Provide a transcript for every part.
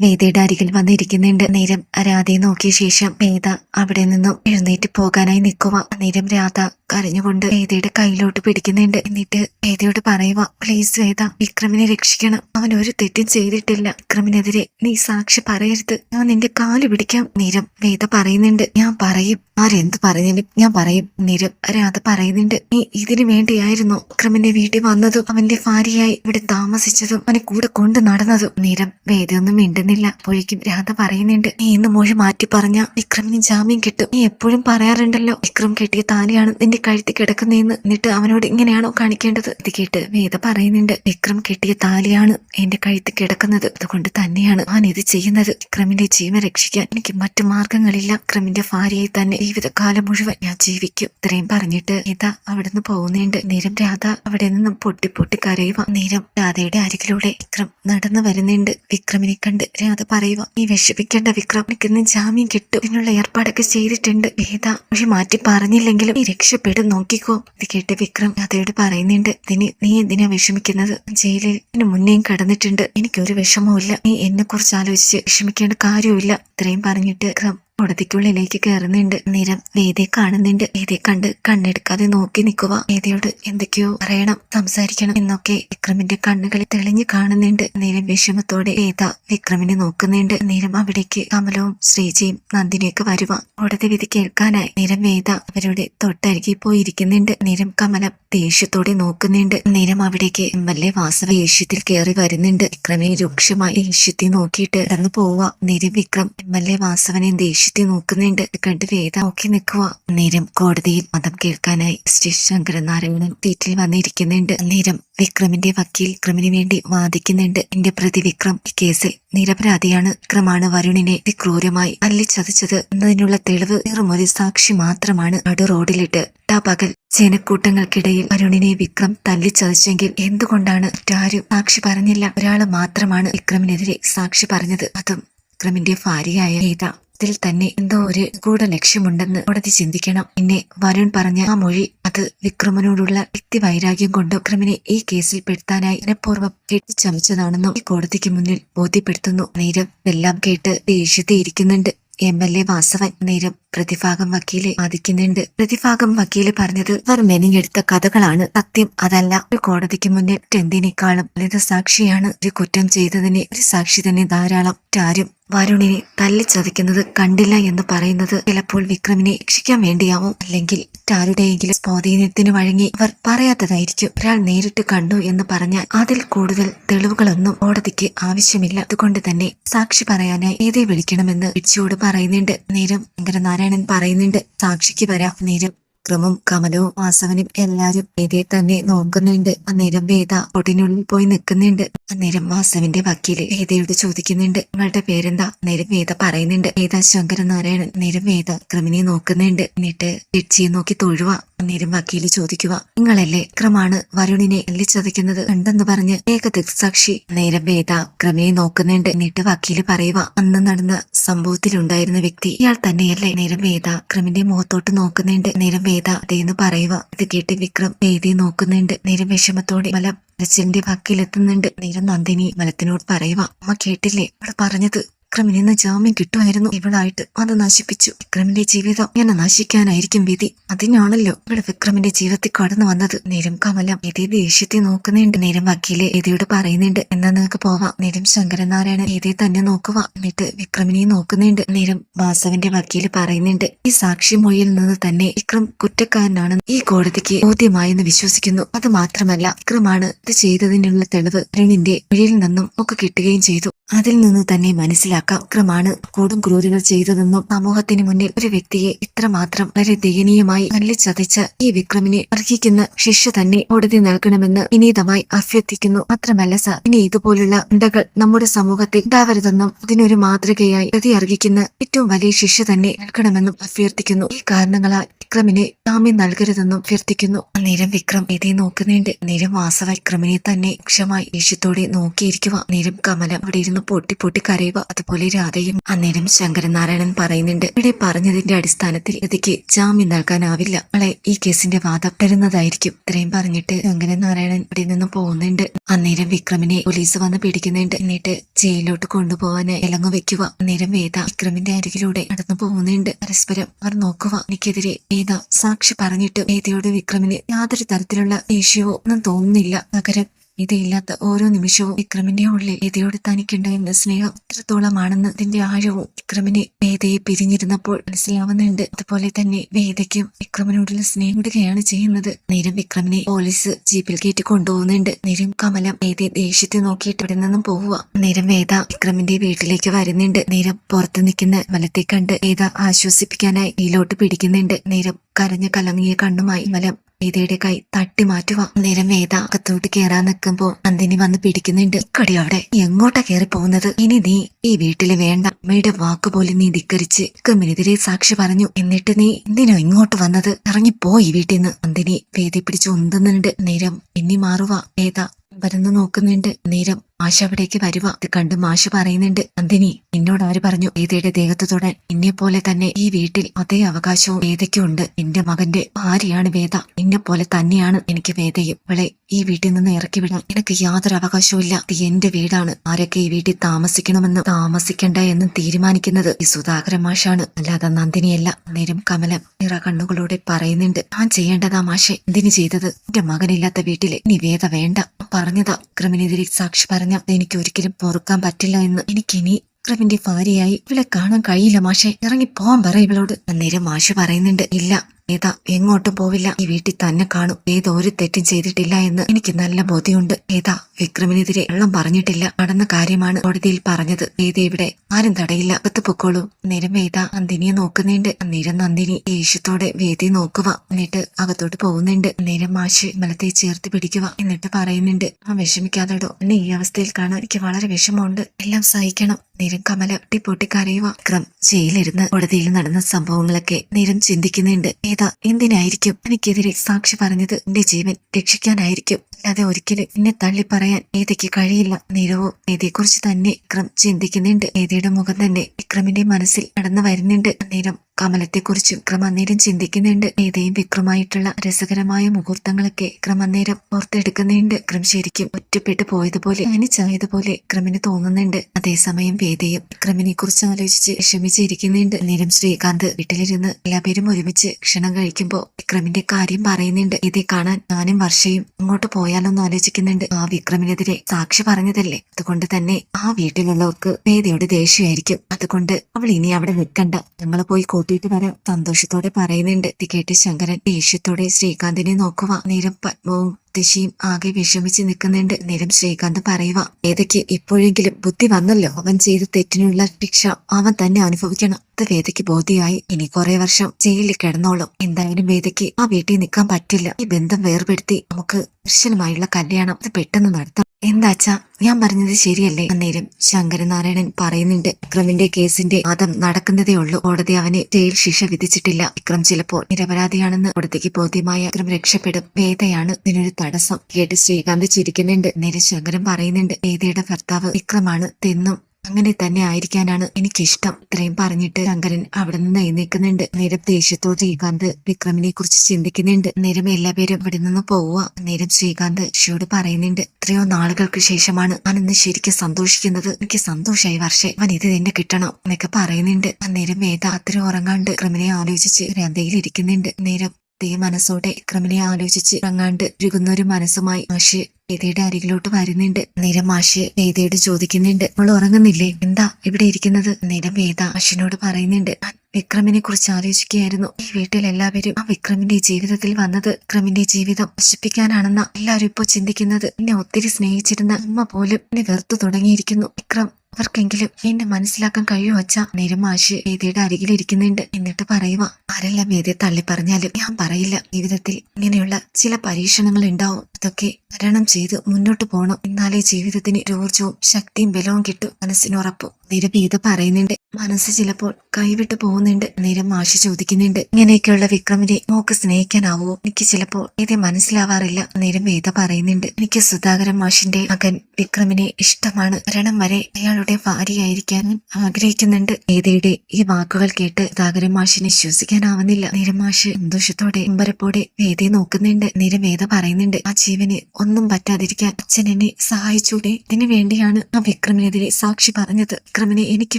വേദയുടെ അരികിൽ വന്നിരിക്കുന്നുണ്ട്. നേരം രാധയെ നോക്കിയ ശേഷം വേദ അവിടെ നിന്നും എഴുന്നേറ്റ് പോകാനായി നിൽക്കുക. നേരം രാധ കരഞ്ഞുകൊണ്ട് വേദയുടെ കയ്യിലോട്ട് പിടിക്കുന്നുണ്ട്. എന്നിട്ട് വേദയോട് പറയുക പ്ലീസ് വേദ വിക്രമിനെ രക്ഷിക്കണം. അവൻ ഒരു തെറ്റും ചെയ്തിട്ടില്ല. വിക്രമിനെതിരെ നീ സാക്ഷി പറയരുത്. ഞാൻ നിന്റെ കാൽ പിടിക്കാം. നേരം വേദ പറയുന്നുണ്ട് ഞാൻ പറയും. ആരെന്ത് പറഞ്ഞാലും ഞാൻ പറയും. നിരം രാധ പറയുന്നുണ്ട് നീ ഇതിനു വേണ്ടിയായിരുന്നു വിക്രമിന്റെ വീട്ടിൽ വന്നതും അവന്റെ ഭാര്യയായി ഇവിടെ താമസിച്ചതും അവനെ കൂടെ കൊണ്ടു നടന്നതും. നിരം വേദയൊന്നും മിണ്ടുന്നില്ല. അപ്പോഴേക്കും രാധ പറയുന്നുണ്ട്. നീ ഇന്ന് മൊഴി മാറ്റി പറഞ്ഞ വിക്രമിന് ജാമ്യം കിട്ടും. നീ എപ്പോഴും പറയാറുണ്ടല്ലോ വിക്രം കെട്ടിയ താലിയാണ് നിന്റെ കഴുത്തി കിടക്കുന്നതെന്ന്. എന്നിട്ട് അവനോട് ഇങ്ങനെയാണോ കാണിക്കേണ്ടത്? ഇത് കേട്ട് വേദ പറയുന്നുണ്ട് വിക്രം കെട്ടിയ താലിയാണ് എന്റെ കഴുത്തി കിടക്കുന്നത്. അതുകൊണ്ട് തന്നെയാണ് ഞാൻ ഇത് ചെയ്യുന്നത്. വിക്രമിന്റെ ജീവൻ രക്ഷിക്കാൻ എനിക്ക് മറ്റു മാർഗങ്ങളില്ല. വിക്രമിന്റെ ഭാര്യയെ തന്നെ ജീവിതകാലം മുഴുവൻ ഞാൻ ജീവിക്കും. ഇത്രയും പറഞ്ഞിട്ട് ഇത അവിടുന്ന് പോകുന്നുണ്ട്. നേരം രാധ അവിടെ നിന്നും പൊട്ടി പൊട്ടി കരയുക നേരം രാധയുടെ അരികിലൂടെ വിക്രം നടന്നു വരുന്നുണ്ട്. വിക്രമിനെ കണ്ട് രാധ പറയുക നീ വിഷമിക്കേണ്ട വിക്രം. എനിക്കിന്ന് ജാമ്യം കിട്ടും. ഇതിനുള്ള ഏർപ്പാടൊക്കെ ചെയ്തിട്ടുണ്ട്. വേദ പക്ഷെ മാറ്റി പറഞ്ഞില്ലെങ്കിലും നീ രക്ഷപ്പെടും നോക്കിക്കോ. ഇത് കേട്ട് വിക്രം കഥയോട് പറയുന്നുണ്ട്. ഇതിന് നീ എന്തിനാ വിഷമിക്കുന്നത്? ജയിലിൽ ഇതിന് മുന്നേയും കടന്നിട്ടുണ്ട്. എനിക്കൊരു വിഷമവുമില്ല. നീ എന്നെ കുറിച്ച് ആലോചിച്ച് വിഷമിക്കേണ്ട കാര്യമില്ല ഇത്രയും പറഞ്ഞിട്ട് വിക്രം കോടതിക്കുള്ളിലേക്ക് കയറുന്നുണ്ട്. നിരം വേദയെ കാണുന്നുണ്ട്. വേദയെ കണ്ട് കണ്ണെടുക്കാതെ നോക്കി നിൽക്കുക. വേദയോട് എന്തൊക്കെയോ പറയണം സംസാരിക്കണം എന്നൊക്കെ വിക്രമിന്റെ കണ്ണുകളിൽ തെളിഞ്ഞു കാണുന്നുണ്ട്. നിരം വിഷമത്തോടെ വേദ വിക്രമിനെ നോക്കുന്നുണ്ട്. നിരം അവിടേക്ക് കമലവും ശ്രീജയും നന്ദിനിയൊക്കെ വരുവ. കോടതി വിധി കേൾക്കാനായി നിരം വേദ അവരുടെ തൊട്ടരികെ പോയിരിക്കുന്നുണ്ട്. നിരം കമലം ദേഷ്യത്തോടെ നോക്കുന്നുണ്ട്. നിരം അവിടേക്ക് എം എൽ എ വാസവ ഏഷ്യത്തിൽ കയറി വരുന്നുണ്ട്. വിക്രമിനെ രൂക്ഷമായി ഏഷ്യത്തിൽ നോക്കിയിട്ട് കടന്നു പോവുക. നിരം വിക്രം എം എൽ എ വാസവനെ ദേഷ്യത്തെ നോക്കുന്നുണ്ട്. കണ്ട് വേദ നോക്കി നിൽക്കുക നേരം കോടതിയിൽ മതം കേൾക്കാനായി ശ്രീ ശങ്കരനാരായണൻ തീറ്റിൽ വന്നിരിക്കുന്നുണ്ട്. നേരം വിക്രമിന്റെ വക്കീൽ വിക്രമിന് വേണ്ടി വാദിക്കുന്നുണ്ട്. എന്റെ പ്രതി വിക്രം ഈ കേസിൽ നിരപരാധിയാണ്. വിക്രമാണ് വരുണിനെ ക്രൂരമായി അല്ലിച്ചതച്ചത് എന്നതിനുള്ള തെളിവ് ഒരു സാക്ഷി മാത്രമാണ് നടു റോഡിലിട്ട്. പകൽ ജനക്കൂട്ടങ്ങൾക്കിടയിൽ വരുണിനെ വിക്രം തല്ലിച്ചതച്ചെങ്കിൽ എന്തുകൊണ്ടാണ് മറ്റാരും സാക്ഷി പറഞ്ഞില്ല? ഒരാൾ മാത്രമാണ് വിക്രമിനെതിരെ സാക്ഷി പറഞ്ഞത്. അതും വിക്രമിന്റെ ഭാര്യയായ ഗീത ഇതിൽ തന്നെ എന്തോ ഒരു ഗൂഢ ലക്ഷ്യമുണ്ടെന്ന് കോടതി ചിന്തിക്കണം. പിന്നെ വരുൺ പറഞ്ഞ ആ മൊഴി അത് വിക്രമനോടുള്ള വ്യക്തി വൈരാഗ്യം കൊണ്ട് വിക്രമിനെ ഈ കേസിൽ പെടുത്താനായി മനഃപൂർവം കെട്ടിച്ചമച്ചതാണെന്നും ഈ കോടതിക്ക് മുന്നിൽ ബോധ്യപ്പെടുത്തുന്നു. നേരം ഇതെല്ലാം കേട്ട് ദേഷ്യത്തിയിരിക്കുന്നുണ്ട്. എം എൽ എ വാസവൻ നേരം പ്രതിഭാഗം വക്കീലെ ബാധിക്കുന്നുണ്ട് പ്രതിഭാഗം വക്കീൽ പറഞ്ഞത് അവർ മെനിഞ്ഞെടുത്ത കഥകളാണ്. സത്യം അതല്ല. ഒരു കോടതിക്ക് മുന്നിൽ എന്തിനേക്കാളും ലളിത സാക്ഷിയാണ്. ഒരു കുറ്റം ചെയ്തതിനെ ഒരു സാക്ഷി തന്നെ ധാരാളം. ആരും വരുണിനെ തല്ലിച്ചതയ്ക്കുന്നത് കണ്ടില്ല എന്ന് പറയുന്നത് ചിലപ്പോൾ വിക്രമിനെ രക്ഷിക്കാൻ വേണ്ടിയാവും. അല്ലെങ്കിൽ ആരുടെയെങ്കിലും സ്വാധീനത്തിന് വഴങ്ങി അവർ പറയാത്തതായിരിക്കും. ഒരാൾ നേരിട്ട് കണ്ടു എന്ന് പറഞ്ഞാൽ അതിൽ കൂടുതൽ തെളിവുകളൊന്നും കോടതിക്ക് ആവശ്യമില്ല. അതുകൊണ്ട് തന്നെ സാക്ഷി പറയാനായി ഏതേ വിളിക്കണമെന്ന് പിടിച്ചോട് പറയുന്നുണ്ട്. നേരം ശങ്കരനാരായണൻ പറയുന്നുണ്ട് സാക്ഷിക്ക് വരാം. നേരം വിക്രമും കമലവും വാസവനും എല്ലാരും വേദയെ തന്നെ നോക്കുന്നുണ്ട്. അന്നേരം വേദ പൊടിനുള്ളിൽ പോയി നിൽക്കുന്നുണ്ട്. അന്നേരം വാസവന്റെ വക്കീൽ വേദയോട് ചോദിക്കുന്നുണ്ട്. നിങ്ങളുടെ പേരെന്താ? അന്നേരം വേദ പറയുന്നുണ്ട്. വേദ ശങ്കരനാരായണൻ. അന്നേരം വേദ വിക്രമിനെ നോക്കുന്നുണ്ട്. എന്നിട്ട് ജഡ്ജിയെ നോക്കി തൊഴുക അന്നേരം വക്കീൽ ചോദിക്കുക. നിങ്ങളല്ലേ ക്രമാണ് വരുണിനെ എല്ലിച്ചതയ്ക്കുന്നത് ഉണ്ടെന്ന് പറഞ്ഞ് ഏക ദൃക്സാക്ഷി നേരം വേദ ക്രമയെ നോക്കുന്നുണ്ട്. എന്നിട്ട് വക്കീൽ പറയുക അന്ന് നടന്ന സംഭവത്തിലുണ്ടായിരുന്ന വ്യക്തി ഇയാൾ തന്നെയല്ലേ? നേരം വേദ ക്രമിന്റെ മുഖത്തോട്ട് നോക്കുന്നുണ്ട്. നേരം വേദ അതേന്ന് പറയുക. ഇത് കേട്ട് വിക്രം വേദയെ നോക്കുന്നുണ്ട്. നേരം വിഷമത്തോടെ മല രച്ചിലിന്റെ വക്കീലെത്തുന്നുണ്ട്. നേരം നന്ദിനി മലത്തിനോട് പറയുക അമ്മ കേട്ടില്ലേ? അവൾ പറഞ്ഞത് വിക്രമിന് നിന്ന് ജാമ്യം കിട്ടുമായിരുന്നു. ഇവളായിട്ട് അത് നശിപ്പിച്ചു. വിക്രമിന്റെ ജീവിതം എന്നെ നശിക്കാനായിരിക്കും വിധി. അതിനാണല്ലോ ഇവിടെ വിക്രമിന്റെ ജീവിതത്തിൽ കടന്നു വന്നത്. നേരം കമലം ഇതേ ദേഷ്യത്തെ നോക്കുന്നുണ്ട്. നേരം വക്കീലെ എതിയോട് പറയുന്നുണ്ട്. എന്നാ നിങ്ങൾക്ക് പോവാം. നേരം ശങ്കരനാരായണൻ ഇതേ തന്നെ നോക്കുക എന്നിട്ട് വിക്രമിനെ നോക്കുന്നുണ്ട്. നേരം വാസവന്റെ വക്കീൽ പറയുന്നുണ്ട്. ഈ സാക്ഷി മൊഴിയിൽ നിന്ന് തന്നെ വിക്രം കുറ്റക്കാരനാണ് ഈ കോടതിക്ക് ബോധ്യമായെന്ന് വിശ്വസിക്കുന്നു. അത് മാത്രമല്ല വിക്രമാണ് ഇത് ചെയ്തതിനുള്ള തെളിവ് അരുണിന്റെ മൊഴിയിൽ നിന്നും ഒക്കെ കിട്ടുകയും ചെയ്തു. അതിൽ നിന്ന് തന്നെ മനസ്സിലാക്കാം വിക്രമാണ് കൊടും ക്രൂരികൾ ചെയ്തതെന്നും സമൂഹത്തിന് മുന്നിൽ ഒരു വ്യക്തിയെ ഇത്രമാത്രം വളരെ ദയനീയമായി തല്ലിച്ചതച്ച ഈ വിക്രമിനെ അർഹിക്കുന്ന ശിക്ഷ തന്നെ കോടതി നൽകണമെന്ന് വിനീതമായി അഭ്യർത്ഥിക്കുന്നു. മാത്രമല്ല സർ ഇനി ഇതുപോലുള്ള ഉണ്ടകൾ നമ്മുടെ സമൂഹത്തിൽ ഉണ്ടാവരുതെന്നും ഇതിനൊരു മാതൃകയായി പ്രതി അർഹിക്കുന്ന ഏറ്റവും വലിയ ശിക്ഷ തന്നെ നൽകണമെന്നും അഭ്യർത്ഥിക്കുന്നു. ഈ കാരണങ്ങളാൽ വിക്രമിനെ ജാമ്യം നൽകരുതെന്നും അഭ്യർത്ഥിക്കുന്നു. അന്നേരം വിക്രം ഇതേ നോക്കുന്നുണ്ട് നേരം വാസവ വിക്രമിനെ തന്നെ രക്ഷമായി ദേഷ്യത്തോടെ നോക്കിയിരിക്കുക. നേരം കമലം അവിടെ ഇരുന്ന് പൊട്ടി പൊട്ടി കരയുക. അതുപോലെ രാധയും അന്നേരം ശങ്കരനാരായണൻ പറയുന്നുണ്ട്. ഇവിടെ പറഞ്ഞതിന്റെ അടിസ്ഥാനത്തിൽ ഇതിക്ക് ജാമ്യം നൽകാനാവില്ല. അവളെ ഈ കേസിന്റെ വാദം തരുന്നതായിരിക്കും. ഇത്രയും പറഞ്ഞിട്ട് ശങ്കരനാരായണൻ ഇവിടെ നിന്ന് പോകുന്നുണ്ട്. അന്നേരം വിക്രമിനെ പോലീസ് വന്ന് പിടിക്കുന്നുണ്ട്. എന്നിട്ട് ജയിലിലോട്ട് കൊണ്ടുപോകാൻ ഇലങ്ങു വെക്കുക. അന്നേരം വേദ വിക്രമിന്റെ അരികിലൂടെ നടന്നു പോകുന്നുണ്ട്. പരസ്പരം അവർ നോക്കുക. എനിക്കെതിരെ വേദ സാക്ഷി പറഞ്ഞിട്ട് വേദയോട് വിക്രമിന് യാതൊരു തരത്തിലുള്ള ദേഷ്യമോ ഒന്നും തോന്നുന്നില്ല. പകരം ഇതില്ലാത്ത ഓരോ നിമിഷവും വിക്രമിന്റെ ഉള്ളിൽ വേദയോട് തനിക്കുണ്ടായിരുന്ന സ്നേഹം എത്രത്തോളമാണെന്ന് ഇതിന്റെ ആഴവും വിക്രമിനെ വേദയെ പിരിഞ്ഞിരുന്നപ്പോൾ മനസ്സിലാവുന്നുണ്ട്. അതുപോലെ തന്നെ വേദയ്ക്കും വിക്രമിനോടുള്ള സ്നേഹം ഇടുകയാണ് ചെയ്യുന്നത്. നേരം വിക്രമിനെ പോലീസ് ജീപ്പിൽ കയറ്റി കൊണ്ടുപോകുന്നുണ്ട്. നേരം കമലം വേദയെ ദേഷ്യത്തെ നോക്കിയിട്ട് ഇവിടെ നിന്നും പോവുക. നേരം വേദ വിക്രമിന്റെ വീട്ടിലേക്ക് വരുന്നുണ്ട്. നേരം പുറത്ത് നിൽക്കുന്ന മലത്തെ കണ്ട് വേദ ആശ്വസിപ്പിക്കാനായി കയ്യിലോട്ട് പിടിക്കുന്നുണ്ട്. നേരം കരഞ്ഞ് കലങ്ങിയ കണ്ണുമായി മലം വേദയുടെ കൈ തട്ടി മാറ്റുക നേരം വേദ അകത്തോട്ട് കേറാൻ നിൽക്കുമ്പോ നന്ദിനി വന്ന് പിടിക്കുന്നുണ്ട്. കടി അവിടെ എങ്ങോട്ടാ കേറി പോകുന്നത്? ഇനി നീ ഈ വീട്ടിൽ വേണ്ട. അമ്മയുടെ വാക്കുപോലെ പോലും നീ ധിക്കരിച്ച് കമ്മിനെതിരെ സാക്ഷി പറഞ്ഞു. എന്നിട്ട് നീ എന്തിനോ ഇങ്ങോട്ട് വന്നത്? ഇറങ്ങിപ്പോ ഈ വീട്ടിൽ നിന്ന്. നന്ദിനി വേദി പിടിച്ച് ഉന്തുന്നുണ്ട്. നേരം എന്നി മാറുക വേദ വരുന്നു നോക്കുന്നുണ്ട്. നേരം മാഷ അവിടേക്ക് വരുവ. ഇത് കണ്ട് മാഷ പറയുന്നുണ്ട് നന്ദിനി എന്നോട് ആര് പറഞ്ഞു വേദയുടെ ദേഹത്ത് തൊടാൻ എന്നെ പോലെ തന്നെ ഈ വീട്ടിൽ അതേ അവകാശവും വേദയ്ക്കും ഉണ്ട്. എന്റെ മകന്റെ ഭാര്യയാണ് വേദ. എന്നെ പോലെ തന്നെയാണ് എനിക്ക് വേദയും. ഇവളെ ഈ വീട്ടിൽ നിന്ന് ഇറക്കി വിടാൻ എനിക്ക് യാതൊരു അവകാശവും ഇല്ല. ഇത് എന്റെ വീടാണ്. ആരൊക്കെ ഈ വീട്ടിൽ താമസിക്കണമെന്നും താമസിക്കണ്ട എന്നും തീരുമാനിക്കുന്നത് ഈ സുധാകര മാഷാണ്. അല്ലാതെ നന്ദിനിയല്ല. നേരം കമലം നിറ കണ്ണുകളോടെ പറയുന്നുണ്ട് ഞാൻ ചെയ്യേണ്ടതാ മാഷെ. എന്തിനു ചെയ്തത്? എന്റെ മകനില്ലാത്ത വീട്ടിലെ ഇനി വേദ വേണ്ട. പറഞ്ഞതാ. ക്രിമിനെതിരെ സാക്ഷി പറഞ്ഞ എനിക്ക് ഒരിക്കലും പൊറുക്കാൻ പറ്റില്ല എന്ന് എനിക്കിനി വിക്രമിന്റെ ഭാര്യയായി ഇവളെ കാണാൻ കഴിയില്ല മാഷെ. ഇറങ്ങി പോവാൻ പറ ഇവളോട്. അന്നേരം മാഷ് പറയുന്നുണ്ട് ഇല്ല വേദ എങ്ങോട്ടും പോവില്ല. ഈ വീട്ടിൽ തന്നെ കാണും. വേദ ഒരു തെറ്റും ചെയ്തിട്ടില്ല എന്ന് എനിക്ക് നല്ല ബോധ്യമുണ്ട്. ഏതാ വിക്രമിനെതിരെ വെള്ളം പറഞ്ഞിട്ടില്ല. നടന്ന കാര്യമാണ് കോടതിയിൽ പറഞ്ഞത്. ഏത് ഇവിടെ ആരും തടയില്ല. അകത്ത് പൊക്കോളൂ. നേരം വേദ നന്ദിനിയെ നോക്കുന്നുണ്ട്. നിരം നന്ദിനി ദേഷ്യത്തോടെ വേദി നോക്കുക. എന്നിട്ട് അകത്തോട്ട് പോകുന്നുണ്ട്. നേരം മാഷി മലത്തെ ചേർത്ത് പിടിക്കുക എന്നിട്ട് പറയുന്നുണ്ട്. ആ വിഷമിക്കാതെടോ. എന്നെ ഈ അവസ്ഥയിൽ കാണാൻ എനിക്ക് വളരെ വിഷമമുണ്ട്. എല്ലാം സഹിക്കണം. നിരം കമല പൊട്ടി കരയുക വിക്രം ജയിലിരുന്ന് കോടതിയിൽ നടന്ന സംഭവങ്ങളൊക്കെ നിരം ചിന്തിക്കുന്നുണ്ട്. ഏതാ എന്തിനായിരിക്കും എനിക്കെതിരെ സാക്ഷി പറഞ്ഞത് എന്റെ ജീവൻ രക്ഷിക്കാനായിരിക്കും? അല്ലാതെ ഒരിക്കലും എന്നെ തള്ളി പറയാൻ നീതയ്ക്ക് കഴിയില്ല. നിരവും? നീതിയെക്കുറിച്ച് തന്നെ വിക്രം ചിന്തിക്കുന്നുണ്ട്. നീതിയുടെ മുഖം തന്നെ വിക്രമിന്റെ മനസ്സിൽ കടന്നു വരുന്നുണ്ട് അന്നേരം കമലത്തെക്കുറിച്ച് വിക്രം അന്നേരം ചിന്തിക്കുന്നുണ്ട്. നീതയും വിക്രമായിട്ടുള്ള രസകരമായ മുഹൂർത്തങ്ങളൊക്കെ വിക്രം അന്നേരം ഓർത്തെടുക്കുന്നുണ്ട് വിക്രം ശരിക്കും ഒറ്റപ്പെട്ടു പോയതുപോലെ അനിച്ചായതുപോലെ വിക്രമിന് തോന്നുന്നുണ്ട്. അതേസമയം വേദയും വിക്രമിനെ കുറിച്ച് ആലോചിച്ച് വിഷമിച്ചിരിക്കുന്നുണ്ട്. അന്നേരം ശ്രീകാന്ത് വീട്ടിലിരുന്ന് എല്ലാവരും ഒരുമിച്ച് ക്ഷണം കഴിക്കുമ്പോൾ വിക്രമിന്റെ കാര്യം പറയുന്നുണ്ട്. ഇതേ കാണാൻ ഞാനും വർഷയും അങ്ങോട്ട് പോയാലൊന്നും ആലോചിക്കുന്നുണ്ട്. ആ വിക്രമിനെതിരെ സാക്ഷി പറഞ്ഞതല്ലേ? അതുകൊണ്ട് തന്നെ ആ വീട്ടിലുള്ളവർക്ക് വേദയുടെ ദേഷ്യമായിരിക്കും. അതുകൊണ്ട് അവൾ ഇനി അവിടെ നിൽക്കണ്ട. ഞങ്ങൾ പോയി കൂട്ടിയിട്ട് വരാം സന്തോഷത്തോടെ പറയുന്നുണ്ട്. ഇത് കേട്ട് ശങ്കരൻ ദേഷ്യത്തോടെ ശ്രീകാന്തിനെ നോക്കുക നേരം പത്മവും ദശയും ആകെ വിഷമിച്ച് നിൽക്കുന്നുണ്ട്. നേരം ശ്രീകാന്ത് പറയുക വേദയ്ക്ക് ഇപ്പോഴെങ്കിലും ബുദ്ധി വന്നല്ലോ. അവൻ ചെയ്ത തെറ്റിനുള്ള ശിക്ഷ അവൻ തന്നെ അനുഭവിക്കണം. അത് വേദയ്ക്ക് ബോധ്യമായി. ഇനി കുറെ വർഷം ജയിലിൽ കിടന്നോളും. എന്തായാലും വേദയ്ക്ക് ആ വീട്ടിൽ നിൽക്കാൻ പറ്റില്ല. ഈ ബന്ധം വേർപെടുത്തി നമുക്ക് ദർശനമായുള്ള കല്യാണം അത് പെട്ടെന്ന് നടത്താം. എന്താച്ചാ ഞാൻ പറഞ്ഞത് ശരിയല്ലേ? അന്നേരം ശങ്കരനാരായണൻ പറയുന്നുണ്ട്. വിക്രമിന്റെ കേസിന്റെ വാദം നടക്കുന്നതേ ഉള്ളൂ. കോടതി അവന് ജയിൽ ശിക്ഷ വിധിച്ചിട്ടില്ല. വിക്രം ചിലപ്പോൾ നിരപരാധിയാണെന്ന് കോടതിക്ക് ബോധ്യമായ വിക്രം രക്ഷപ്പെടും. വേദയാണ് ഇതിനൊരു തടസ്സം. കേട്ട് ശ്രീകാന്ത് ചിരിക്കുന്നുണ്ട്. നേരെ ശങ്കരൻ പറയുന്നുണ്ട് വേദയുടെ ഭർത്താവ് വിക്രമാണ്. തെന്നും അങ്ങനെ തന്നെ ആയിരിക്കാനാണ് എനിക്കിഷ്ടം. ഇത്രയും പറഞ്ഞിട്ട് ശങ്കരൻ അവിടെ നിന്ന് എഴുന്നേക്കുന്നുണ്ട് നേരം ദേഷ്യത്തോട് ശ്രീകാന്ത് വിക്രമിനെ കുറിച്ച് ചിന്തിക്കുന്നുണ്ട്. നേരം എല്ലാവരും ഇവിടെ നിന്ന് പോവുക. നേരം ശ്രീകാന്ത് ഷിയോട് പറയുന്നുണ്ട്. എത്രയോ നാളുകൾക്ക് ശേഷമാണ് ഞാൻ ഇന്ന് ശരിക്കും സന്തോഷിക്കുന്നത്. എനിക്ക് സന്തോഷമായി വർഷേ. അവൻ ഇത് തന്നെ കിട്ടണം എന്നൊക്കെ പറയുന്നുണ്ട്. അന്നേരം വേദ അത്ര ഉറങ്ങാണ്ട് വിക്രമിനെ ആലോചിച്ച് രന്തയിൽ ഇരിക്കുന്നുണ്ട്. നേരം തേ മനസ്സോടെ വിക്രമിനെ ആലോചിച്ച് ഇറങ്ങാണ്ട് ഒരു മനസ്സുമായി മാഷ് വേദയുടെ അരികിലോട്ട് വരുന്നുണ്ട്. നേരം മാഷ് വേദയോട് ചോദിക്കുന്നുണ്ട് നമ്മൾ ഉറങ്ങുന്നില്ലേ? എന്താ ഇവിടെ ഇരിക്കുന്നത്? നേരം വേദ മാഷിനോട് പറയുന്നുണ്ട് വിക്രമിനെ കുറിച്ച് ആലോചിക്കുകയായിരുന്നു. ഈ വീട്ടിൽ എല്ലാവരും ആ വിക്രമിന്റെ ജീവിതത്തിൽ വന്നത് വിക്രമിന്റെ ജീവിതം നശിപ്പിക്കാനാണെന്ന എല്ലാവരും ഇപ്പോൾ ചിന്തിക്കുന്നത്. എന്നെ ഒത്തിരി സ്നേഹിച്ചിരുന്ന അമ്മ പോലും എന്നെ വെറുത്തു തുടങ്ങിയിരിക്കുന്നു. വിക്രം അവർക്കെങ്കിലും എന്നെ മനസ്സിലാക്കാൻ കഴിയും അച്ഛ? നേരം മാഷ് വേദിയുടെ അരികിലിരിക്കുന്നുണ്ട് എന്നിട്ട് പറയുക ആരെല്ലാം വേദിയെ തള്ളി പറഞ്ഞാലും ഞാൻ പറയില്ല. ജീവിതത്തിൽ ഇങ്ങനെയുള്ള ചില പരീക്ഷണങ്ങൾ ഉണ്ടാവും. അതൊക്കെ തരണം ചെയ്ത് മുന്നോട്ട് പോകണം എന്നാലേ ജീവിതത്തിന് ഊർജവും ശക്തിയും ബലവും കിട്ടും മനസ്സിനുറപ്പും നിരവീത പറയുന്നുണ്ട്. മനസ്സ് ചിലപ്പോൾ കൈവിട്ട് പോകുന്നുണ്ട്. നിരം മാഷി ചോദിക്കുന്നുണ്ട്. ഇങ്ങനെയൊക്കെയുള്ള വിക്രമിനെ മോക്ക് സ്നേഹിക്കാനാവോ? എനിക്ക് ചിലപ്പോൾ ഇത് മനസ്സിലാവാറില്ല. നിരം വേദ പറയുന്നുണ്ട്. എനിക്ക് സുധാകരൻ മാഷിന്റെ മകൻ വിക്രമിനെ ഇഷ്ടമാണ്. മരണം വരെ അയാളുടെ ഭാര്യയായിരിക്കാൻ ആഗ്രഹിക്കുന്നുണ്ട്. വേദയുടെ ഈ വാക്കുകൾ കേട്ട് സുധാകരൻ മാഷിനെ വിശ്വസിക്കാനാവുന്നില്ല. നിരമാഷ് സന്തോഷത്തോടെ അമ്പരപ്പോടെ വേദയെ നോക്കുന്നുണ്ട്. നിരവേദ പറയുന്നുണ്ട് ആ ജീവന് ഒന്നും പറ്റാതിരിക്കാൻ അച്ഛൻ എന്നെ സഹായിച്ചൂടെ? ഇതിനു വേണ്ടിയാണ് ആ വിക്രമിനെതിരെ സാക്ഷി പറഞ്ഞത്. വിക്രമിനെ എനിക്ക്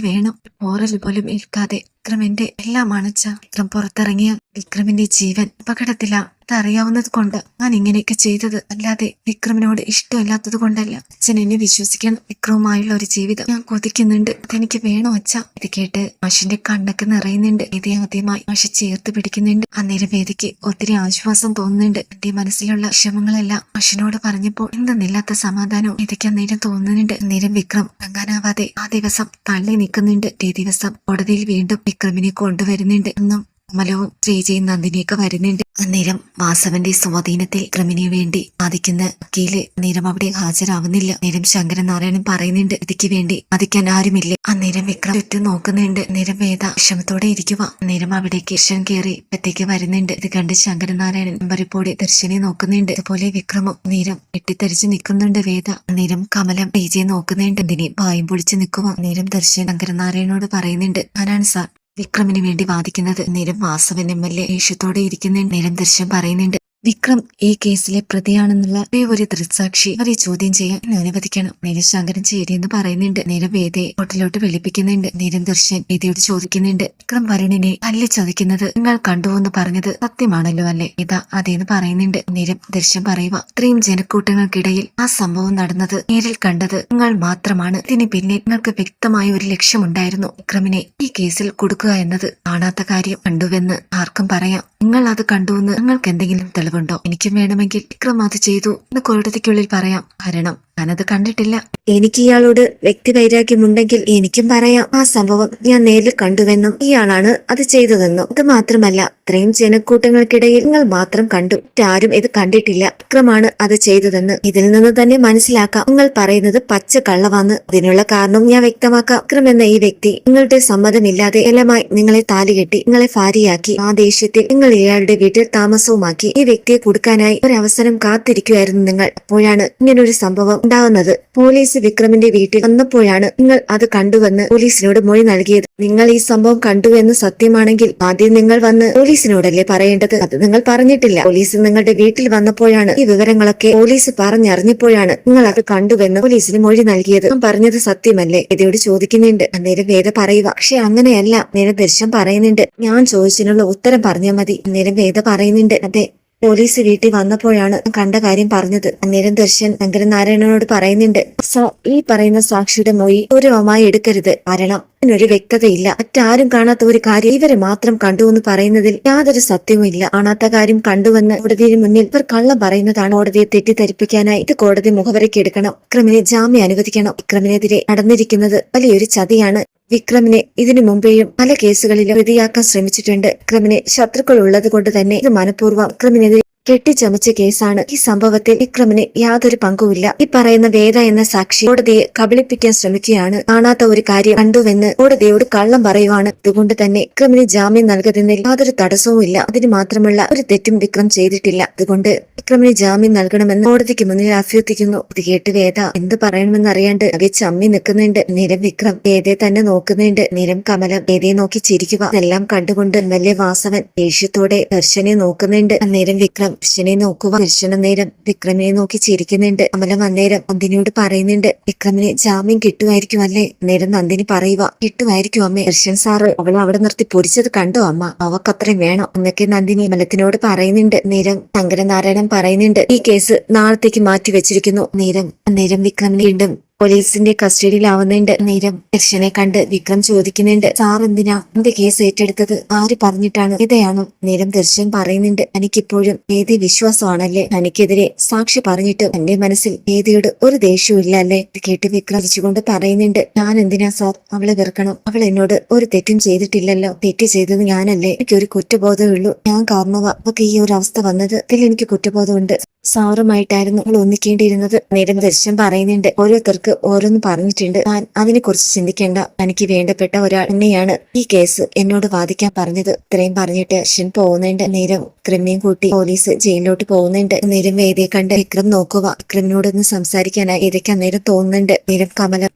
വേണം. പോറൽ പോലും ഏൽക്കാതെ വിക്രമിന്റെ എല്ലാം അണച്ച വിക്രം പുറത്തിറങ്ങിയ വിക്രമിന്റെ ജീവൻ അപകടത്തില. അതറിയാവുന്നത് കൊണ്ട് ഞാൻ ഇങ്ങനെയൊക്കെ ചെയ്തത്. അല്ലാതെ വിക്രമിനോട് ഇഷ്ടമില്ലാത്തത് കൊണ്ടല്ല. അച്ഛൻ എന്നെ വിശ്വസിക്കണം വിക്രവുമായുള്ള ഒരു ജീവിതം ഞാൻ കൊതിക്കുന്നുണ്ട്. അതെനിക്ക് വേണോ അച്ഛ? ഇത് കേട്ട് മാഷിന്റെ കണ്ണൊക്കെ നിറയുന്നുണ്ട്. ഇത് ആദ്യമായി മാഷ ചേർത്ത് പിടിക്കുന്നുണ്ട്. അന്നേരം വേദിക്ക് ഒത്തിരി ആശ്വാസം തോന്നുന്നുണ്ട്. എന്റെ മനസ്സിലുള്ള വിഷമങ്ങളെല്ലാം മാഷിനോട് പറഞ്ഞപ്പോൾ എന്തെന്നില്ലാത്ത സമാധാനവും ഇതൊക്കെ അന്നേരം തോന്നുന്നുണ്ട്. അന്നേരം വിക്രം തങ്ങാനാവാതെ ആ ദിവസം തള്ളി നിൽക്കുന്നുണ്ട്. ഈ ദിവസം കോടതിയിൽ വീണ്ടും വിക്രമിനെ കൊണ്ടുവരുന്നുണ്ട്. എന്നും അമലവും ശ്രീജയും നന്ദിനിയൊക്കെ വരുന്നുണ്ട്. അന്നേരം വാസവന്റെ സ്വാധീനത്തിൽ ക്രിമിനു വേണ്ടി ബാധിക്കുന്ന വക്കീൽ നേരം അവിടെ ഹാജരാവുന്നില്ല. നേരം ശങ്കരനാരായണൻ പറയുന്നുണ്ട് ഇതിക്ക് വേണ്ടി ബാധിക്കാൻ ആരുമില്ല. അന്നേരം വിക്രം ചുറ്റും നോക്കുന്നുണ്ട്. നേരം വേദ വിഷമത്തോടെ ഇരിക്കുക നേരം അവിടെ കിഷൻ കയറി ഇപ്പത്തേക്ക് വരുന്നുണ്ട്. ഇത് കണ്ട് ശങ്കരനാരായണൻ അമ്പരപ്പോടെ ദർശനെ നോക്കുന്നുണ്ട്. അതുപോലെ വിക്രമം നേരം എട്ടിത്തെറിച്ച് നിൽക്കുന്നുണ്ട് വേദ. നേരം കമലം ശ്രീജയെ നോക്കുന്നുണ്ട്. ഇതിനെ വായും പൊളിച്ച് നിൽക്കുക നേരം ദർശൻ ശങ്കരനാരായണനോട് പറയുന്നുണ്ട് ആരാണ് സാർ? വിക്രമിന് വേണ്ടി വാദിക്കുന്നത് നേരം വാസവൻ എം എൽ എ ദേഷ്യത്തോടെ ഇരിക്കുന്ന നേരം ദർശൻ പറയുന്നുണ്ട്. വിക്രം ഈ കേസിലെ പ്രതിയാണെന്നുള്ള ഒരേ ഒരു ദൃക്സാക്ഷി അവരെ ചോദ്യം ചെയ്യാൻ അനുവദിക്കണം. നേരം ചേരിയെന്ന് പറയുന്നുണ്ട്. നിര വേദയെ ഹോട്ടലിലോട്ട് വിളിപ്പിക്കുന്നുണ്ട്. നിരന്തർശൻ വേദിയോട് ചോദിക്കുന്നുണ്ട്. വിക്രം വരുണിനെ അല്ലെ ചതിക്കുന്നത് നിങ്ങൾ കണ്ടുവെന്ന് പറഞ്ഞത് സത്യമാണല്ലോ അല്ലേ? ഇതാ അതേന്ന് പറയുന്നുണ്ട്. നിരം ദർശൻ പറയുക ഇത്രയും ജനക്കൂട്ടങ്ങൾക്കിടയിൽ ആ സംഭവം നടന്നത് നേരിൽ കണ്ടത് നിങ്ങൾ മാത്രമാണ്. ഇതിന് പിന്നിൽ നിങ്ങൾക്ക് വ്യക്തമായ ഒരു ലക്ഷ്യമുണ്ടായിരുന്നു. വിക്രമിനെ ഈ കേസിൽ കൊടുക്കുക എന്നത് കാണാത്ത കാര്യം കണ്ടുവെന്ന് ആർക്കും പറയാം. നിങ്ങൾ അത് കണ്ടുവെന്ന് നിങ്ങൾക്ക് എന്തെങ്കിലും തെളിവുണ്ടോ എനിക്കും വേണമെങ്കിൽ വിക്രം അത് ചെയ്തു എന്ന് കോടതിക്കുള്ളിൽ പറയാം. കാരണം ഞാനത് കണ്ടിട്ടില്ല. എനിക്ക് ഇയാളോട് വ്യക്തി വൈരാഗ്യമുണ്ടെങ്കിൽ എനിക്കും പറയാം. ആ സംഭവം ഞാൻ നേരിൽ കണ്ടുവെന്നും ഇയാളാണ് അത് ചെയ്തതെന്നും. ഇത് മാത്രമല്ല ഇത്രയും ജനക്കൂട്ടങ്ങൾക്കിടയിൽ നിങ്ങൾ മാത്രം കണ്ടു. ആരും ഇത് കണ്ടിട്ടില്ല. വിക്രമാണ് അത് ചെയ്തതെന്ന് ഇതിൽ നിന്ന് തന്നെ മനസ്സിലാക്കാം. നിങ്ങൾ പറയുന്നത് പച്ച കള്ളവാന്ന്. അതിനുള്ള കാരണം ഞാൻ വ്യക്തമാക്കാം. വിക്രം എന്ന ഈ വ്യക്തി നിങ്ങളുടെ സമ്മതമില്ലാതെ എല്ലാമായി നിങ്ങളെ താലികെട്ടി നിങ്ങളെ ഭാര്യയാക്കി ആ ദേഷ്യത്തിൽ നിങ്ങൾ ഇയാളുടെ വീട്ടിൽ താമസവുമാക്കി ഈ വ്യക്തിയെ കൊടുക്കാനായി ഒരു അവസരം കാത്തിരിക്കുമായിരുന്നു നിങ്ങൾ. അപ്പോഴാണ് ഇങ്ങനൊരു സംഭവം ഉണ്ടാവുന്നത്. പോലീസ് വിക്രമിന്റെ വീട്ടിൽ വന്നപ്പോഴാണ് നിങ്ങൾ അത് കണ്ടുവെന്ന് പോലീസിനോട് മൊഴി നൽകിയത്. നിങ്ങൾ ഈ സംഭവം കണ്ടുവെന്ന് സത്യമാണെങ്കിൽ ആദ്യം നിങ്ങൾ വന്ന് പോലീസിനോടല്ലേ പറയേണ്ടത്? അത് നിങ്ങൾ പറഞ്ഞിട്ടില്ല. പോലീസ് നിങ്ങളുടെ വീട്ടിൽ വന്നപ്പോഴാണ് ഈ വിവരങ്ങളൊക്കെ പോലീസ് പറഞ്ഞറിഞ്ഞപ്പോഴാണ് നിങ്ങൾ അത് കണ്ടുവെന്ന് പോലീസിന് മൊഴി നൽകിയത്. പറഞ്ഞത് സത്യമല്ലേ? വേദയോട് ചോദിക്കുന്നുണ്ട്. അന്നേരം വേദ പറയുക പക്ഷെ അങ്ങനെയല്ല. നേരെ ദൃശ്യം പറയുന്നുണ്ട് ഞാൻ ചോദിച്ചതിനുള്ള ഉത്തരം പറഞ്ഞാൽ മതി. അന്നേരം വേദ പറയുന്നുണ്ട് അതെ പോലീസ് വീട്ടിൽ വന്നപ്പോഴാണ് കണ്ട കാര്യം പറഞ്ഞത്. അന്നേരം ദർശൻ ശങ്കരനാരായണനോട് പറയുന്നുണ്ട് സോ ഈ പറയുന്ന സാക്ഷിയുടെ മൊഴി ഗൗരവമായി എടുക്കരുത്. കാരണം ഇതിനൊരു വ്യക്തതയില്ല. മറ്റാരും കാണാത്ത ഒരു കാര്യം ഇവരെ മാത്രം കണ്ടു എന്ന് പറയുന്നതിൽ യാതൊരു സത്യവും ഇല്ല. കാണാത്ത കാര്യം കണ്ടുവെന്ന് കോടതിയുടെ മുന്നിൽ ഇവർ കള്ളം പറയുന്നതാണ് കോടതിയെ തെറ്റിദ്ധരിപ്പിക്കാനായി ഇത് കോടതി മുഖവരയ്ക്ക് എടുക്കണം. ഇക്രമിനെ ജാമ്യം അനുവദിക്കണം. ഇക്രമിനെതിരെ നടന്നിരിക്കുന്നത് വലിയൊരു ചതിയാണ്. വിക്രമിനെ ഇതിനു മുമ്പേയും പല കേസുകളിലും പ്രതിയാക്കാൻ ശ്രമിച്ചിട്ടുണ്ട്. വിക്രമിനെ ശത്രുക്കൾ ഉള്ളത് കൊണ്ട് തന്നെ ഇത് മനഃപൂർവം വിക്രമിനെതിരെ കെട്ടിച്ചമച്ച കേസാണ്. ഈ സംഭവത്തിൽ വിക്രമിന് യാതൊരു പങ്കുമില്ല. ഈ പറയുന്ന വേദ എന്ന സാക്ഷി കോടതിയെ കബളിപ്പിക്കാൻ ശ്രമിക്കുകയാണ്. കാണാത്ത ഒരു കാര്യം കണ്ടുവെന്ന് കോടതിയോട് കള്ളം പറയുവാണ്. അതുകൊണ്ട് തന്നെ വിക്രമിന് ജാമ്യം നൽകുന്നതിൽ യാതൊരു തടസ്സവുമില്ല. അതിന് മാത്രമുള്ള ഒരു തെറ്റും വിക്രം ചെയ്തിട്ടില്ല. അതുകൊണ്ട് വിക്രമിന് ജാമ്യം നൽകണമെന്ന് കോടതിക്ക് മുന്നിൽ അഭ്യർത്ഥിക്കുന്നു. ഇത് കേട്ട് വേദ എന്ത് പറയണമെന്ന് അറിയാണ്ട് ആകെ ചമ്മി നിൽക്കുന്നുണ്ട്. നിരം വിക്രം വേദയെ തന്നെ നോക്കുന്നുണ്ട്. നിരം കമലം വേദയെ നോക്കി ചിരിക്കുക. ഇതെല്ലാം കണ്ടുകൊണ്ട് എം എൽ എ വാസവൻ ദേഷ്യത്തോടെ ദർശനെ നോക്കുന്നുണ്ട്. അന്നേരം വിക്രം ദർശനെ നോക്കുക ദർശന നേരം വിക്രമിനെ നോക്കി ചിരിക്കുന്നുണ്ട്. അമല അന്നേരം നന്ദിനിയോട് പറയുന്നുണ്ട് വിക്രമിന് ജാമ്യം കിട്ടുമായിരിക്കും അല്ലേ? നേരം നന്ദിനി പറയുക കിട്ടുമായിരിക്കും അമ്മേ ദർശൻ സാറ് അവളെ അവിടെ നിർത്തി പൊരിച്ചത് കണ്ടോ അമ്മ? അവക്കത്രയും വേണം. എന്നൊക്കെ നന്ദിനി അമലത്തിനോട് പറയുന്നുണ്ട്. നേരം ശങ്കരനാരായണൻ പറയുന്നുണ്ട് ഈ കേസ് നാളത്തേക്ക് മാറ്റി വെച്ചിരിക്കുന്നു നേരം നേരം വിക്രമിനെ വീണ്ടും പോലീസിന്റെ കസ്റ്റഡിയിലാവുന്നുണ്ട്. നേരം ദർശനെ കണ്ട് വിക്രം ചോദിക്കുന്നുണ്ട് സാർ എന്തിനാ എന്റെ കേസ് ഏറ്റെടുത്തത്? ആര് പറഞ്ഞിട്ടാണ്? ഇതയാണോ നേരം ദർശൻ പറയുന്നുണ്ട് എനിക്കിപ്പോഴും ഏതി വിശ്വാസമാണല്ലേ? തനിക്കെതിരെ സാക്ഷി പറഞ്ഞിട്ട് എന്റെ മനസ്സിൽ ഏതിയുടെ ഒരു ദേഷ്യവും ഇല്ല അല്ലേ കേട്ട് വിക്രമിച്ചുകൊണ്ട് പറയുന്നുണ്ട് ഞാൻ എന്തിനാ സാർ അവളെ വെറുക്കണം? അവൾ എന്നോട് ഒരു തെറ്റും ചെയ്തിട്ടില്ലല്ലോ. തെറ്റ് ചെയ്തത് ഞാനല്ലേ? എനിക്കൊരു കുറ്റബോധമുള്ളൂ ഞാൻ കാരണമാ അപ്പൊക്കെ ഈ ഒരു അവസ്ഥ വന്നത്. ഇതിൽ എനിക്ക് കുറ്റബോധമുണ്ട്. സാറുമായിട്ടായിരുന്നു അവൾ ഒന്നിക്കേണ്ടിയിരുന്നത്. നേരം ദർശൻ പറയുന്നുണ്ട് ഓരോരുത്തർക്ക് ഓരോന്ന് പറഞ്ഞിട്ടുണ്ട്. ഞാൻ അതിനെ കുറിച്ച് ചിന്തിക്കേണ്ട. എനിക്ക് വേണ്ടപ്പെട്ട ഒരാൾ തന്നെയാണ് ഈ കേസ് എന്നോട് വാദിക്കാൻ പറഞ്ഞത്. ഇത്രയും പറഞ്ഞിട്ട് അശ്വൻ പോകുന്നുണ്ട് നേരം ക്രിമിനെയും കൂട്ടി പോലീസ് ജയിലിലോട്ട് പോകുന്നുണ്ട് നേരം വേദിയെ കണ്ട് വിക്രം നോക്കുക. വിക്രമിനോടൊന്ന് സംസാരിക്കാനായി ഇതൊക്കെ അന്നേരം തോന്നുന്നുണ്ട്. നേരം കമല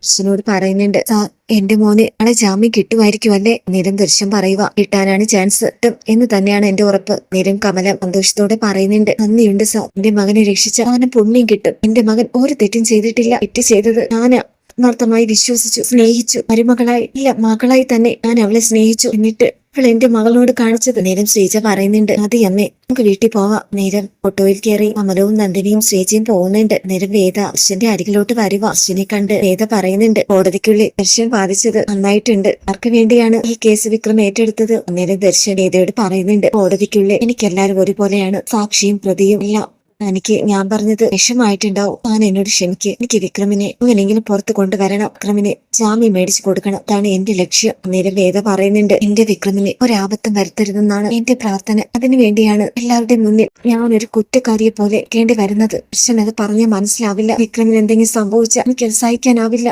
പറയുന്നുണ്ട്. സാർ എന്റെ മോനെ ആളെ ജാമ്യം കിട്ടുമായിരിക്കും അല്ലേ നിരം ദൃശ്യം പറയുക. കിട്ടാനാണ് ചാൻസ് എന്ന് തന്നെയാണ് എന്റെ ഉറപ്പ്. നിരം കമലം സന്തോഷത്തോടെ പറയുന്നുണ്ട്. നന്ദിയുണ്ട് സാർ. എന്റെ മകനെ രക്ഷിച്ച അവന് പുണ്യം കിട്ടും. എന്റെ മകൻ ഒരു തെറ്റും ചെയ്തിട്ടില്ല. തെറ്റ് ചെയ്തത് ഞാൻ ആത്മാർത്ഥമായി വിശ്വസിച്ചു സ്നേഹിച്ചു. മരുമകളായി ഇല്ല മകളായി തന്നെ ഞാൻ അവളെ സ്നേഹിച്ചു. എന്നിട്ട് അവൾ എന്റെ മകളോട് കാണിച്ചത്. നേരം ശ്രീജ പറയുന്നുണ്ട് അതെ അമ്മേ നമുക്ക് വീട്ടിൽ പോവാം. നേരം ഓട്ടോയിൽ കയറി അമലവും നന്ദിനിയും ശ്രീജയും പോകുന്നുണ്ട്. നേരം വേദ അശ്വന്റെ അരികിലോട്ട് വരുക അർശനെ കണ്ട് വേദ പറയുന്നുണ്ട് കോടതിക്കുള്ളിൽ ദർശൻ ബാധിച്ചത് നന്നായിട്ടുണ്ട്. ആർക്ക് വേണ്ടിയാണ് ഈ കേസ് വിക്രം ഏറ്റെടുത്തത്? അന്നേരം ദർശൻ വേദയോട് പറയുന്നുണ്ട് കോടതിക്കുള്ളിൽ എനിക്കെല്ലാരും ഒരുപോലെയാണ്. സാക്ഷിയും പ്രതിയും എല്ലാം എനിക്ക് ഞാൻ പറഞ്ഞത് വിഷമായിട്ടുണ്ടാവും താൻ എന്നോട് ക്ഷമിക്ക്. എനിക്ക് വിക്രമിനെ എങ്ങനെയെങ്കിലും പുറത്ത് കൊണ്ടുവരണം. വിക്രമിനെ ജാമ്യം മേടിച്ചു കൊടുക്കണം. അതാണ് എന്റെ ലക്ഷ്യം. നേരെ വേദ പറയുന്നുണ്ട് എന്റെ വിക്രമിനെ ഒരാപത്തും വരുത്തരുതെന്നാണ് എന്റെ പ്രാർത്ഥന. അതിനുവേണ്ടിയാണ് എല്ലാവരുടെയും മുന്നിൽ ഞാൻ ഒരു കുറ്റക്കാരിയെ പോലെ കേണ്ടി വരുന്നത്. പക്ഷെ അത് പറഞ്ഞാൽ മനസ്സിലാവില്ല. വിക്രമിന് എന്തെങ്കിലും സംഭവിച്ചാൽ എനിക്കത് സഹിക്കാനാവില്ല.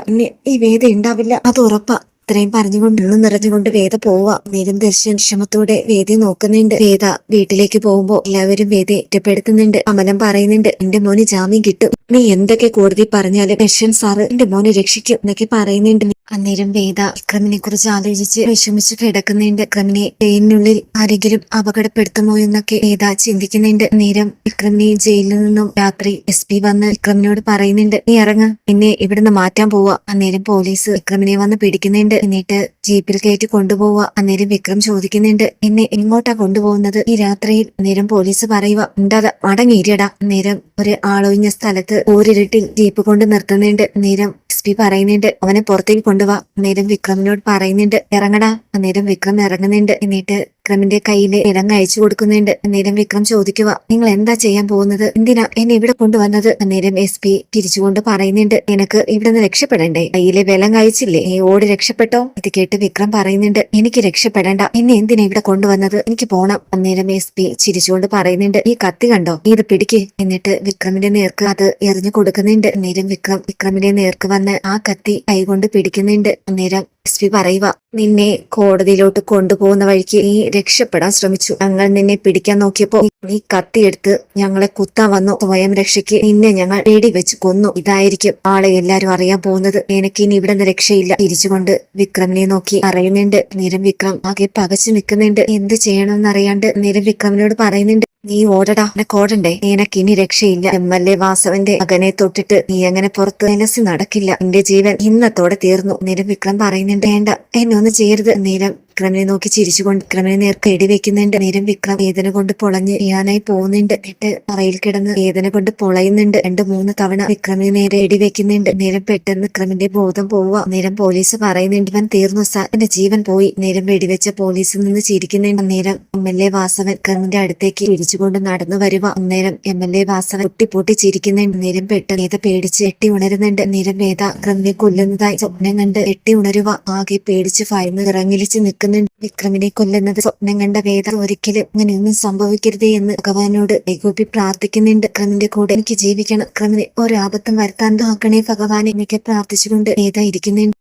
ഈ വേദ ഉണ്ടാവില്ല. അത് ഉറപ്പാ. ഇത്രയും പറഞ്ഞുകൊണ്ട് ഉള്ളും നിറഞ്ഞുകൊണ്ട് വേദ പോവാ. നേരം ദർശൻ ക്ഷമത്തോടെ വേദി നോക്കുന്നുണ്ട്. വേദ വീട്ടിലേക്ക് പോകുമ്പോ എല്ലാവരും വേദി ഒറ്റപ്പെടുത്തുന്നുണ്ട്. അമലം പറയുന്നുണ്ട് എന്റെ മോന് ജാമ്യം കിട്ടും. നീ എന്തൊക്കെ കോടതി പറഞ്ഞാലും ദർശൻ സാറ് എന്റെ മോനെ രക്ഷിക്കും എന്നൊക്കെ പറയുന്നുണ്ട്. അന്നേരം വേദ വിക്രമിനെ കുറിച്ച് ആലോചിച്ച് വിഷമിച്ച് കിടക്കുന്നുണ്ട്. വിക്രമിനെ ട്രെയിനിനുള്ളിൽ ആരെങ്കിലും അപകടപ്പെടുത്തുമോ എന്നൊക്കെ വേദ ചിന്തിക്കുന്നുണ്ട്. നേരം വിക്രമിനെ ജയിലിൽ നിന്നും രാത്രി എസ് പി വന്ന് വിക്രമിനോട് പറയുന്നുണ്ട് നീ ഇറങ്ങ എന്നെ ഇവിടുന്ന് മാറ്റാൻ പോവാ. അന്നേരം പോലീസ് വിക്രമിനെ വന്ന് പിടിക്കുന്നുണ്ട്. എന്നിട്ട് ജീപ്പിൽ കയറ്റി കൊണ്ടുപോവാ. അന്നേരം വിക്രം ചോദിക്കുന്നുണ്ട് എന്നെ എങ്ങോട്ടാ കൊണ്ടുപോകുന്നത്? ഈ രാത്രിയിൽ അന്നേരം പോലീസ് പറയുക ഉണ്ടാതെ മടങ്ങിയിരടാ അന്നേരം ഒരു ആളൊഴിഞ്ഞ സ്ഥലത്ത് ഓരിരുട്ടിൽ ജീപ്പ് കൊണ്ട് നിർത്തുന്നുണ്ട്. നേരം എസ് പി പറയുന്നുണ്ട് അവനെ പുറത്തേക്ക് കൊണ്ടുപോവാ അന്നേരം വിക്രമിനോട് പറയുന്നുണ്ട് ഇറങ്ങടാ അന്നേരം വിക്രം ഇറങ്ങുന്നുണ്ട് എന്നിട്ട് വിക്രമിന്റെ കയ്യിലെ ഇടങ്ങ് അയച്ചു കൊടുക്കുന്നുണ്ട്. അന്നേരം വിക്രം ചോദിക്കുക നിങ്ങൾ എന്താ ചെയ്യാൻ പോകുന്നത്? എന്തിനാ എന്നെ ഇവിടെ കൊണ്ടുവന്നത്? അന്നേരം എസ് പി തിരിച്ചുകൊണ്ട് പറയുന്നുണ്ട് നിനക്ക് ഇവിടെ നിന്ന് രക്ഷപ്പെടണ്ടേ? കയ്യിലെ വെലം കഴിച്ചില്ലേ? ഈ ഓടി രക്ഷപ്പെട്ടോ? ഇത് കേട്ട് വിക്രം പറയുന്നുണ്ട് എനിക്ക് രക്ഷപ്പെടണ്ട. എന്നെ എന്തിനാ ഇവിടെ കൊണ്ടുവന്നത്? എനിക്ക് പോണം. അന്നേരം എസ് പി ചിരിച്ചുകൊണ്ട് പറയുന്നുണ്ട് ഈ കത്തി കണ്ടോ? ഇത് പിടിക്ക്. എന്നിട്ട് വിക്രമിന്റെ നേർക്ക് അത് എറിഞ്ഞു കൊടുക്കുന്നുണ്ട്. അന്നേരം വിക്രം വിക്രമിന്റെ നേർക്ക് വന്ന് ആ കത്തി കൈകൊണ്ട് പിടിക്കുന്നുണ്ട്. അന്നേരം എസ് പി പറയുക നിന്നെ കോടതിയിലോട്ട് കൊണ്ടുപോകുന്ന വഴിക്ക് നീ രക്ഷപ്പെടാൻ ശ്രമിച്ചു. ഞങ്ങൾ നിന്നെ പിടിക്കാൻ നോക്കിയപ്പോ നീ കത്തിയെടുത്ത് ഞങ്ങളെ കുത്താൻ വന്നു. സ്വയം രക്ഷയ്ക്ക് നിന്നെ ഞങ്ങൾ പേടി വെച്ച് കൊന്നു. ഇതായിരിക്കും ആളെ എല്ലാരും അറിയാൻ പോകുന്നത്. എനിക്ക് ഇനി ഇവിടെ നിന്ന് രക്ഷയില്ല. തിരിച്ചുകൊണ്ട് വിക്രമിനെ നോക്കി പറയുന്നുണ്ട്. നിരം വിക്രം ആകെ പകച്ചു നിൽക്കുന്നുണ്ട്. എന്ത് ചെയ്യണമെന്നറിയാണ്ട് നിരം വിക്രമിനോട് പറയുന്നുണ്ട്. നീ ഓടടാ. എനക്ക് ഓടണ്ടേ? നിനക്ക് ഇനി രക്ഷയില്ല. എം എൽ എ വാസവന്റെ മകനെ തൊട്ടിട്ട് നീ എങ്ങനെ പുറത്ത് നിലസി നടക്കില്ല. എന്റെ ജീവൻ ഇന്നത്തോടെ തീർന്നു. നിരം വിക്രം പറയുന്നുണ്ട് വേണ്ട. എന്നെ ഒന്നും ചെയ്യരുത്. നീരം വിക്രമിനെ നോക്കി ചിരിച്ചുകൊണ്ട് വിക്രമിനെ നേർക്ക് വെക്കുന്നുണ്ട്. നേരം വിക്രം വേദന കൊണ്ട് പൊളഞ്ഞ് ചെയ്യാനായി പോകുന്നുണ്ട്. എന്നിട്ട് തറയിൽ കിടന്ന് വേദന കൊണ്ട് പൊളയുന്നുണ്ട്. രണ്ട് മൂന്ന് തവണ വിക്രമിനെ നേരെ എടി വെക്കുന്നുണ്ട്. നേരം പെട്ടെന്ന് വിക്രമിന്റെ ബോധം പോവുക. നേരം പോലീസ് പറയുന്നുണ്ട് ഇവൻ തീർന്നു സാർ എന്റെ ജീവൻ പോയി. നേരം വെടിവെച്ച പോലീസിൽ നിന്ന് ചിരിക്കുന്നുണ്ട്. നേരം എം എൽ എ വാസവൻ വിക്രമിന്റെ അടുത്തേക്ക് ചിരിച്ചുകൊണ്ട് നടന്നു വരുക. അന്നേരം എം എൽ എ വാസവൻ പൊട്ടി ചിരിക്കുന്നുണ്ട്. നേരം പെട്ടെന്ന് വേദ പേടിച്ച് എട്ടി ഉണരുന്നുണ്ട്. നേരം വേദ വിക്രമിനെ കൊല്ലുന്നതായി സ്വപ്നം കണ്ട് എട്ടി ഉണരുക. ആകെ പേടിച്ച് ഭയന്ന് ഇറങ്ങിലിച്ച് നിൽക്കുന്നുണ്ട്. വിക്രമിനെ കൊല്ലുന്നത് സ്വപ്നം കണ്ട വേദ ഒരിക്കലും അങ്ങനെയൊന്നും സംഭവിക്കരുതേ എന്ന് ഭഗവാനോട് ഏകോപി പ്രാർത്ഥിക്കുന്നുണ്ട്. വിക്രമിന്റെ കൂടെ എനിക്ക് ജീവിക്കണം. വിക്രമിനെ ഒരാപത്തും വരുത്താൻ നോക്കണേ ഭഗവാനെ എന്നൊക്കെ പ്രാർത്ഥിച്ചുകൊണ്ട് വേദ ഇരിക്കുന്നുണ്ട്.